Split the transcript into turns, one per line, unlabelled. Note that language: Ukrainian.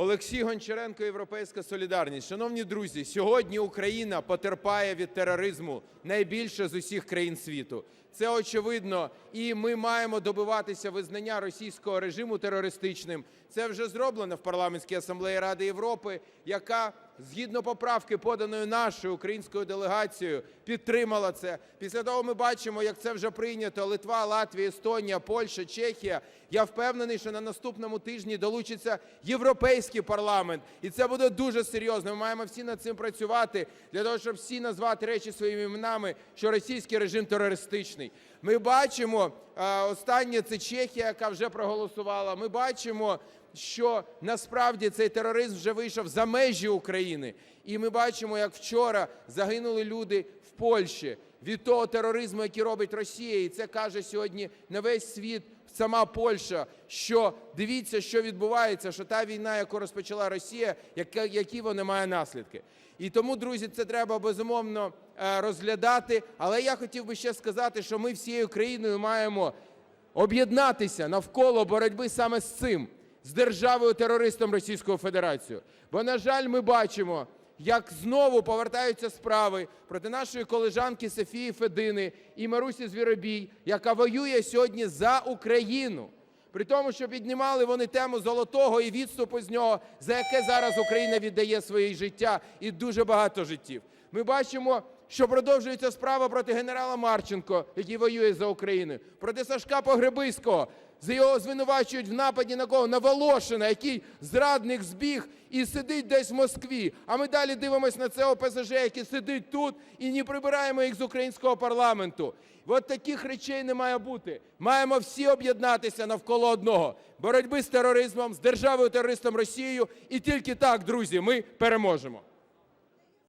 Олексій Гончаренко, Європейська Солідарність. Шановні друзі, сьогодні Україна потерпає від тероризму найбільше з усіх країн світу. Це очевидно, і ми маємо добиватися визнання російського режиму терористичним. Це вже зроблено в парламентській асамблеї Ради Європи, яка згідно поправки, поданої нашою українською делегацією, підтримала це. Після того ми бачимо, як це вже прийнято Литва, Латвія, Естонія, Польща, Чехія. Я впевнений, що на наступному тижні долучиться європейський парламент, і це буде дуже серйозно. Ми маємо всі над цим працювати для того, щоб всі назвати речі своїми іменами, що російський режим терористичний. Ми бачимо е, останнє це Чехія, яка вже проголосувала. Ми бачимо, що насправді цей тероризм вже вийшов за межі України. І ми бачимо, як вчора загинули люди в Польщі від того тероризму, який робить Росія. І це каже сьогодні на весь світ. Сама Польща, що дивіться, що відбувається, що та війна, яку розпочала Росія, які вона має наслідки. І тому, друзі, це треба безумовно е, розглядати. Але я хотів би ще сказати, що ми всією країною маємо об'єднатися навколо боротьби саме з цим, з державою-терористом Російською Федерацією. Бо, на жаль, ми бачимо, як знову повертаються справи проти нашої колежанки Софії Федини і Марусі Звіробій, яка воює сьогодні за Україну. При тому, що піднімали вони тему золотого і відступу з нього, за яке зараз Україна віддає своє життя і дуже багато життів. Ми бачимо, що продовжується справа проти генерала Марченко, який воює за Україну, проти Сашка Погребиського. Його звинувачують в нападі на кого? На Волошина, який зрадник збіг і сидить десь в Москві. А ми далі дивимося на це ОПЗЖ, який сидить тут, і не прибираємо їх з українського парламенту. От таких речей не має бути. Маємо всі об'єднатися навколо одного боротьби з тероризмом, з державою-терористом Росією. І тільки так, друзі, ми переможемо.